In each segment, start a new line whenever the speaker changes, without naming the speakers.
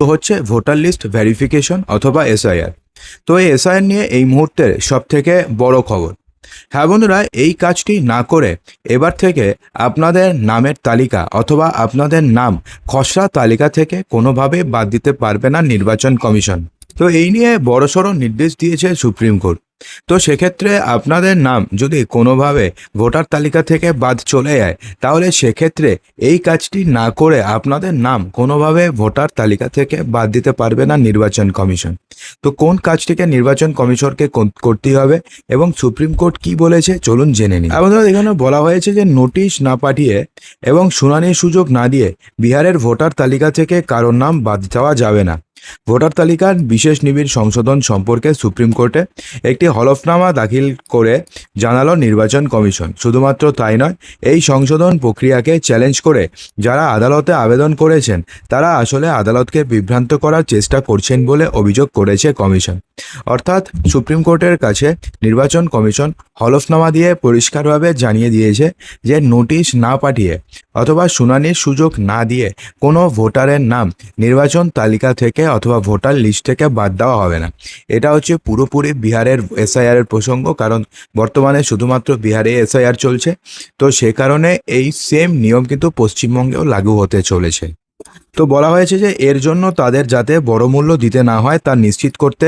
হচ্ছে voter list verification অথবা SIR তো এই এসআইআর নিয়ে এই মুহূর্তের সব থেকে বড় খবর। হ্যাঁ বন্ধুরা, এই কাজটি না করে এবার থেকে আপনাদের নামের তালিকা অথবা আপনাদের নাম খসড়া তালিকা থেকে কোনোভাবে বাদ দিতে পারবে না নির্বাচন কমিশন। তো এই নিয়ে বড়সড় নির্দেশ দিয়েছে সুপ্রিম কোর্ট। তো সেক্ষেত্রে আপনাদের নাম যদি কোনোভাবে ভোটার তালিকা থেকে বাদ চলে যায়, তাহলে সেক্ষেত্রে এই কাজটি না করে আপনাদের নাম কোনোভাবে ভোটার তালিকা থেকে বাদ দিতে পারবে না নির্বাচন কমিশন। তো কোন কাজটিকে নির্বাচন কমিশনকে কর- করতে হবে এবং সুপ্রিম কোর্ট কি বলেছে চলুন জেনে নিই। আমাদের এখানে বলা হয়েছে যে নোটিশ না পাঠিয়ে এবং শুনানির সুযোগ না দিয়ে বিহারের ভোটার তালিকা থেকে কারোর নাম বাদ দেওয়া যাবে না। ভোটার তালিকার বিশেষ নিবিড় সংশোধন সম্পর্কে সুপ্রিম কোর্টে একটি হলফনামা দাখিল করে জানালো নির্বাচন কমিশন। শুধুমাত্র তাই নয়, এই সংশোধন প্রক্রিয়াকে চ্যালেঞ্জ করে যারা আদালতে আবেদন করেছেন, তারা আসলে আদালতকে বিভ্রান্ত করার চেষ্টা করছেন বলে অভিযোগ করেছে কমিশন। অর্থাৎ সুপ্রিম কোর্টের কাছে নির্বাচন কমিশন হলফনামা দিয়ে পরিষ্কারভাবে জানিয়ে দিয়েছে যে নোটিশ না পাঠিয়ে অথবা শুনানির সুযোগ না দিয়ে কোনো ভোটারের নাম নির্বাচন তালিকা থেকে অথবা ভোটার লিস্ট থেকে বাদ দেওয়া হবে না। এটা হচ্ছে পুরোপুরি বিহারের এসআইআর এর প্রসঙ্গ, কারণ বর্তমানে শুধুমাত্র বিহারে এসআইআর চলছে। তো সে কারণে এই সেম নিয়ম কিন্তু পশ্চিমবঙ্গেও লাগু হতে চলেছে। তো বলা হয়েছে যে এর জন্য তাদের যাতে বড় মূল্য দিতে না হয় তা নিশ্চিত করতে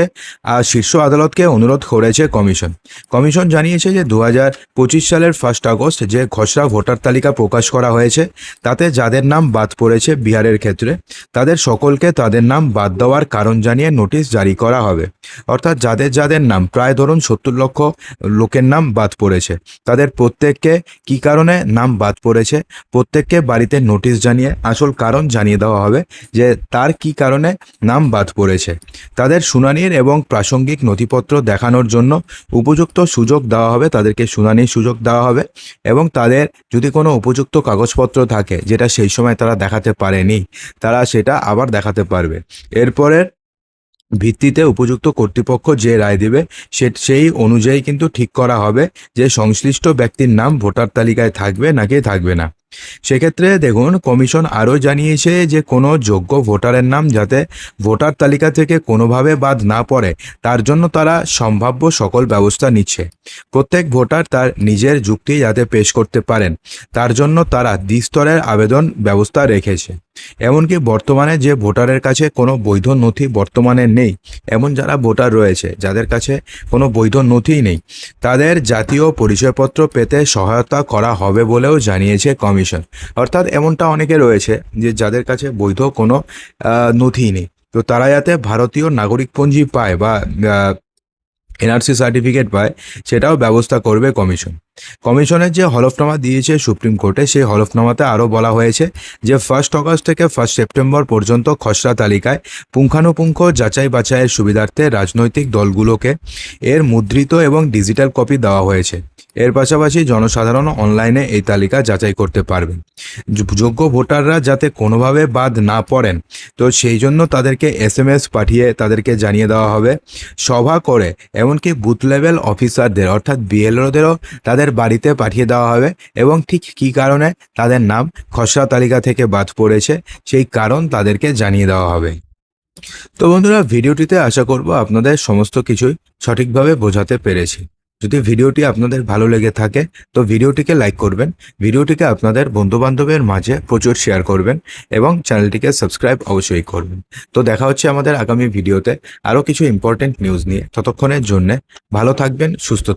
আর শীর্ষ আদালতকে অনুরোধ করেছে কমিশন। কমিশন জানিয়েছে যে দু হাজার পঁচিশ সালের ফার্স্ট আগস্ট যে খসড়া ভোটার তালিকা প্রকাশ করা হয়েছে, তাতে যাদের নাম বাদ পড়েছে বিহারের ক্ষেত্রে, তাদের সকলকে তাদের নাম বাদ দেওয়ার কারণ জানিয়ে নোটিশ জারি করা হবে। অর্থাৎ যাদের যাদের নাম, প্রায় ধরুন সত্তর লক্ষ লোকের নাম বাদ পড়েছে, তাদের প্রত্যেককে কি কারণে নাম বাদ পড়েছে, প্রত্যেককে বাড়িতে নোটিশ জানিয়ে আসল কারণ জানিয়ে দেওয়া হবে যে তার কি কারণে নাম বাদ পড়েছে। তাদের শুনানির এবং প্রাসঙ্গিক নথিপত্র দেখানোর জন্য উপযুক্ত সুযোগ দেওয়া হবে, তাদেরকে শুনানির সুযোগ দেওয়া হবে এবং তাদের যদি কোনো উপযুক্ত কাগজপত্র থাকে যেটা সেই সময় তারা দেখাতে পারেনি, তারা সেটা আবার দেখাতে পারবে। এরপরের ভিত্তিতে উপযুক্ত কর্তৃপক্ষ যে রায় দেবে সে, সেই অনুযায়ী কিন্তু ঠিক করা হবে যে সংশ্লিষ্ট ব্যক্তির নাম ভোটার তালিকায় থাকবে নাকি থাকবে না। সেক্ষেত্রে দেখুন, কমিশন আরও জানিয়েছে যে কোনো যোগ্য ভোটারের নাম যাতে ভোটার তালিকা থেকে কোনোভাবে বাদ না পড়ে, তার জন্য তারা সম্ভাব্য সকল ব্যবস্থা নিচ্ছে। প্রত্যেক ভোটার তার নিজের যুক্তি যাতে পেশ করতে পারেন, তার জন্য তারা দ্বিস্তরের আবেদন ব্যবস্থা রেখেছে। এমনকি বর্তমানে যে ভোটারের কাছে কোনো বৈধ নথি বর্তমানে নেই, এমন যারা ভোটার রয়েছে, যাদের কাছে কোনো বৈধ নথিই নেই, তাদের জাতীয় পরিচয়পত্র পেতে সহায়তা করা হবে বলেও জানিয়েছে কমিশন। অর্থাৎ এমনটা অনেকে রয়েছে যে যাদের কাছে বৈধ কোনো নথি নেই। তো তারা যাতে ভারতীয় নাগরিকপঞ্জি পায় বা এনআরসি সার্টিফিকেট পায়, সেটাও ব্যবস্থা করবে কমিশন। কমিশনের যে হলফনামা দিয়েছে সুপ্রিম কোর্টে, সেই হলফনামাতে আরও বলা হয়েছে যে ফার্স্ট অগস্ট থেকে ফার্স্ট সেপ্টেম্বর পর্যন্ত খসড়া তালিকায় পুঙ্খানুপুঙ্খ যাচাই বাছাইয়ের সুবিধার্থে রাজনৈতিক দলগুলোকে এর মুদ্রিত এবং ডিজিটাল কপি দেওয়া হয়েছে। এর পাশাপাশি জনসাধারণ অনলাইনে এই তালিকা যাচাই করতে পারবেন। যোগ্য ভোটাররা যাতে কোনোভাবে বাদ না পড়েন, তো সেই জন্য তাদেরকে এস এম এস পাঠিয়ে তাদেরকে জানিয়ে দেওয়া হবে। সভা করে এমনকি বুথ লেভেল অফিসারদের, অর্থাৎ বিএলওদেরও তাদের বাড়িতে পাঠিয়ে দেওয়া হবে এবং ঠিক কী কারণে তাদের নাম খসড়া তালিকা থেকে বাদ পড়েছে, সেই কারণ তাদেরকে জানিয়ে দেওয়া হবে। তো বন্ধুরা, ভিডিওটিতে আশা করব আপনাদের সমস্ত কিছুই সঠিকভাবে বোঝাতে পেরেছি। যদি ভিডিওটি আপনাদের ভালো লেগে থাকে, তো ভিডিওটিকে লাইক করবেন, ভিডিওটিকে আপনাদের বন্ধুবান্ধবের মাঝে প্রচুর শেয়ার করবেন এবং চ্যানেলটিকে সাবস্ক্রাইব অবশ্যই করবেন। তো দেখা হচ্ছে আমাদের আগামী ভিডিওতে আরও কিছু ইম্পর্টেন্ট নিউজ নিয়ে। ততক্ষণের জন্যে ভালো থাকবেন, সুস্থ থাকবেন।